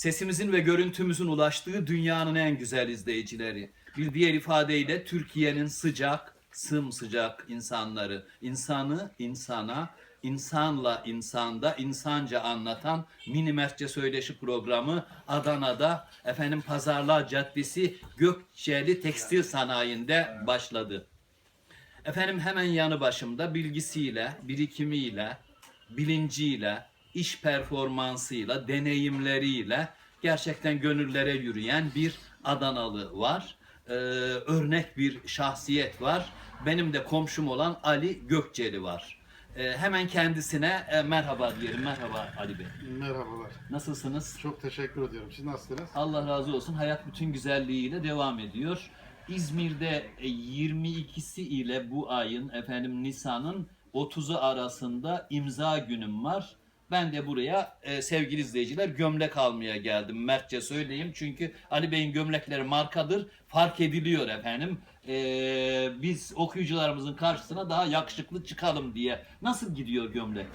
Sesimizin ve görüntümüzün ulaştığı dünyanın en güzel izleyicileri. Bir diğer ifadeyle Türkiye'nin sıcak, sımsıcak insanları. İnsanı insana, insanla insanda insanca anlatan Mini Mertçe Söyleşi programı Adana'da efendim Pazarlar Caddesi Gökçeli Tekstil Sanayi'nde başladı. Efendim hemen yanı başımda bilgisiyle, birikimiyle, bilinciyle, iş performansıyla, deneyimleriyle gerçekten gönüllere yürüyen bir Adanalı var. Ee, örnek bir şahsiyet var. Benim de komşum olan Ali Gökçeli var. Ee, hemen kendisine e, merhaba diyelim. Merhaba Ali Bey. Merhabalar. Nasılsınız? Çok teşekkür ediyorum. Siz nasılsınız? Allah razı olsun. Hayat bütün güzelliğiyle devam ediyor. İzmir'de e, 22'si ile bu ayın efendim Nisan'ın 30'u arasında imza günüm var. Ben de buraya e, sevgili izleyiciler gömlek almaya geldim. Mertçe söyleyeyim çünkü Ali Bey'in gömlekleri markadır. Fark ediliyor efendim. E, biz okuyucularımızın karşısına daha yakışıklı çıkalım diye. Nasıl gidiyor gömlek?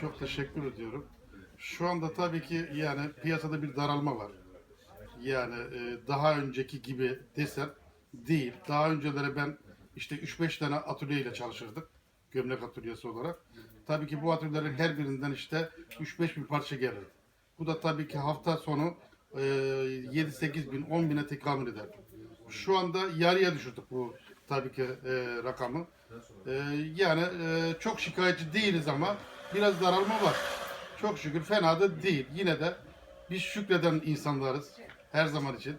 Çok teşekkür ediyorum. Şu anda tabii ki yani piyasada bir daralma var. Yani e, daha önceki gibi desem değil. Daha önceleri ben işte 3-5 tane atölyeyle çalışırdık. Gömlek atölyesi olarak. Tabii ki bu atölyelerin her birinden işte 3-5 bin parça gelirdi. Bu da tabii ki hafta sonu e, 7-8 bin, 10 bine tekamül eder. Şu anda yarıya düşürdük bu tabii ki e, rakamı. E, yani e, çok şikayetçi değiliz ama biraz daralma var. Çok şükür fena da değil. Yine de biz şükreden insanlarız her zaman için.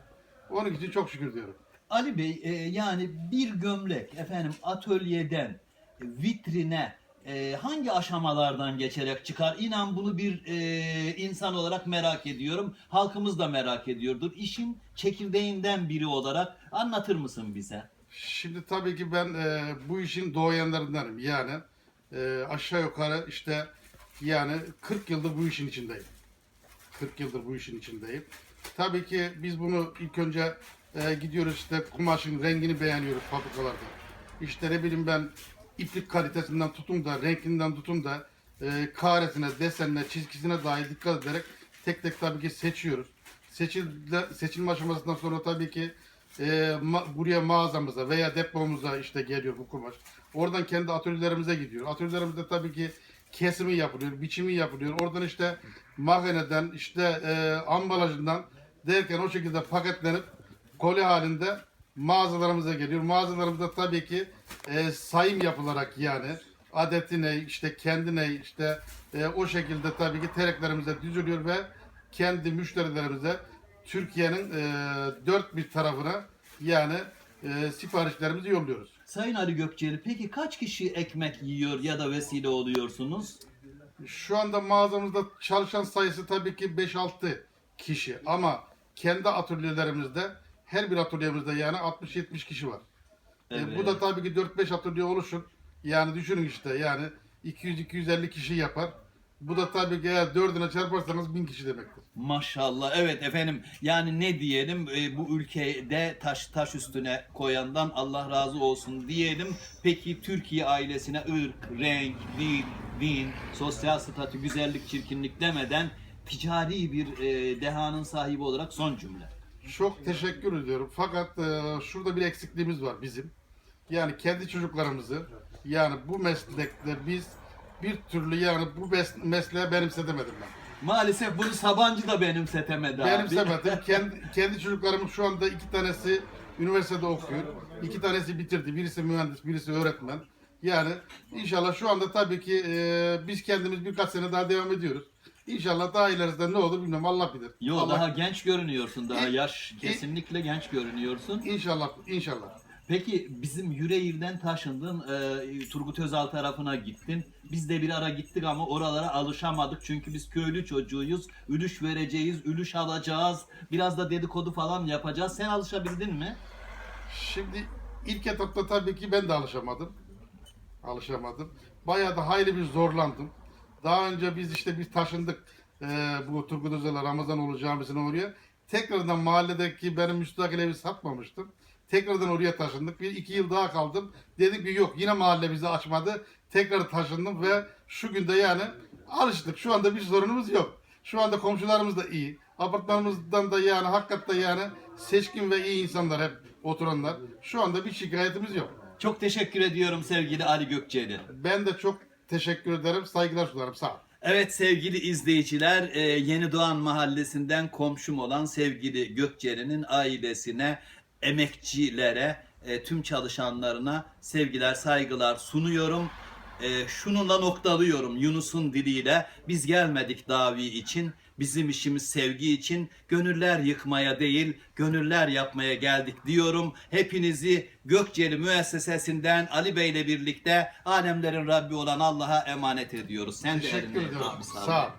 Onun için çok şükür diyorum. Ali Bey e, yani bir gömlek efendim atölyeden vitrine e, hangi aşamalardan geçerek çıkar? İnan bunu bir e, insan olarak merak ediyorum. Halkımız da merak ediyordur. İşin çekirdeğinden biri olarak anlatır mısın bize? Şimdi tabii ki ben e, bu işin doğayanlarındanım. Yani e, aşağı yukarı işte yani 40 yıldır bu işin içindeyim. 40 yıldır bu işin içindeyim. Tabii ki biz bunu ilk önce e, gidiyoruz işte kumaşın rengini beğeniyoruz fabrikalarda. İşte ne bileyim ben iplik kalitesinden tutun da renkinden tutun da e, karesine, desenine, çizgisine dair dikkat ederek tek tek tabii ki seçiyoruz. Seçilde, seçilme aşamasından sonra tabii ki e, ma- buraya mağazamıza veya depomuza işte geliyor bu kumaş. Oradan kendi atölyelerimize gidiyor. Atölyelerimizde tabii ki kesimi yapılıyor, biçimi yapılıyor. Oradan işte makineden, işte e, ambalajından derken o şekilde paketlenip koli halinde mağazalarımıza geliyor. Mağazalarımızda tabii ki e, sayım yapılarak yani adetine işte kendine işte e, o şekilde tabii ki tereklerimize düzülüyor ve kendi müşterilerimize Türkiye'nin e, dört bir tarafına yani e, siparişlerimizi yolluyoruz. Sayın Ali Gökçeli peki kaç kişi ekmek yiyor ya da vesile oluyorsunuz? Şu anda mağazamızda çalışan sayısı tabii ki 5-6 kişi ama kendi atölyelerimizde her bir atölyemizde yani 60-70 kişi var. E, Evet. bu da tabii ki 4-5 atölye oluşur. Yani düşünün işte yani 200-250 kişi yapar. Bu da tabii ki eğer dördüne çarparsanız 1000 kişi demektir. Maşallah evet efendim yani ne diyelim e, bu ülkede taş taş üstüne koyandan Allah razı olsun diyelim. Peki Türkiye ailesine ırk, renk, dil, din, sosyal statü, güzellik, çirkinlik demeden ticari bir e, dehanın sahibi olarak son cümle. Çok teşekkür ediyorum. Fakat e, şurada bir eksikliğimiz var bizim. Yani kendi çocuklarımızı yani bu meslekte biz bir türlü yani bu mes- mesleğe benimsetemedim ben. Maalesef bunu Sabancı da benimsetemedi abi. Benimsemedim. kendi, kendi çocuklarımın şu anda iki tanesi üniversitede okuyor. İki tanesi bitirdi. Birisi mühendis, birisi öğretmen. Yani inşallah şu anda tabii ki e, biz kendimiz birkaç sene daha devam ediyoruz. İnşallah daha ilerisinde ne olur bilmem Allah bilir. Yo Allah, daha genç görünüyorsun daha İ- yaş kesinlikle genç görünüyorsun. İnşallah, inşallah. Peki bizim Yüreğir'den taşındın, e, Turgut Özal tarafına gittin. Biz de bir ara gittik ama oralara alışamadık. Çünkü biz köylü çocuğuyuz. Ülüş vereceğiz, ülüş alacağız. Biraz da dedikodu falan yapacağız. Sen alışabildin mi? Şimdi ilk etapta tabii ki ben de alışamadım. Alışamadım. Bayağı da hayli bir zorlandım. Daha önce biz işte biz taşındık eee, bu Turgut Özel Ramazanoğlu Camisi'ne oraya. Tekrardan mahalledeki benim müstakil evi satmamıştım. Tekrardan oraya taşındık. Bir iki yıl daha kaldım. Dedim ki yok yine mahalle bizi açmadı. Tekrar taşındım ve şu günde yani alıştık. Şu anda bir sorunumuz yok. Şu anda komşularımız da iyi. Apartmanımızdan da yani hakikaten yani seçkin ve iyi insanlar hep oturanlar. Şu anda bir şikayetimiz yok. Çok teşekkür ediyorum sevgili Ali Gökçeli. Ben de çok teşekkür ederim. Saygılar sunarım. Sağ ol. Evet sevgili izleyiciler, e, Yeni Doğan Mahallesi'nden komşum olan sevgili Gökçeli'nin ailesine, emekçilere, e, tüm çalışanlarına sevgiler, saygılar sunuyorum. E, şununla noktalıyorum Yunus'un diliyle. Biz gelmedik davi için, bizim işimiz sevgi için, gönüller yıkmaya değil, gönüller yapmaya geldik diyorum. Hepinizi Gökçeli müessesesinden Ali Bey ile birlikte alemlerin Rabbi olan Allah'a emanet ediyoruz. Sen de Teşekkür abi, ol. Sağ ol.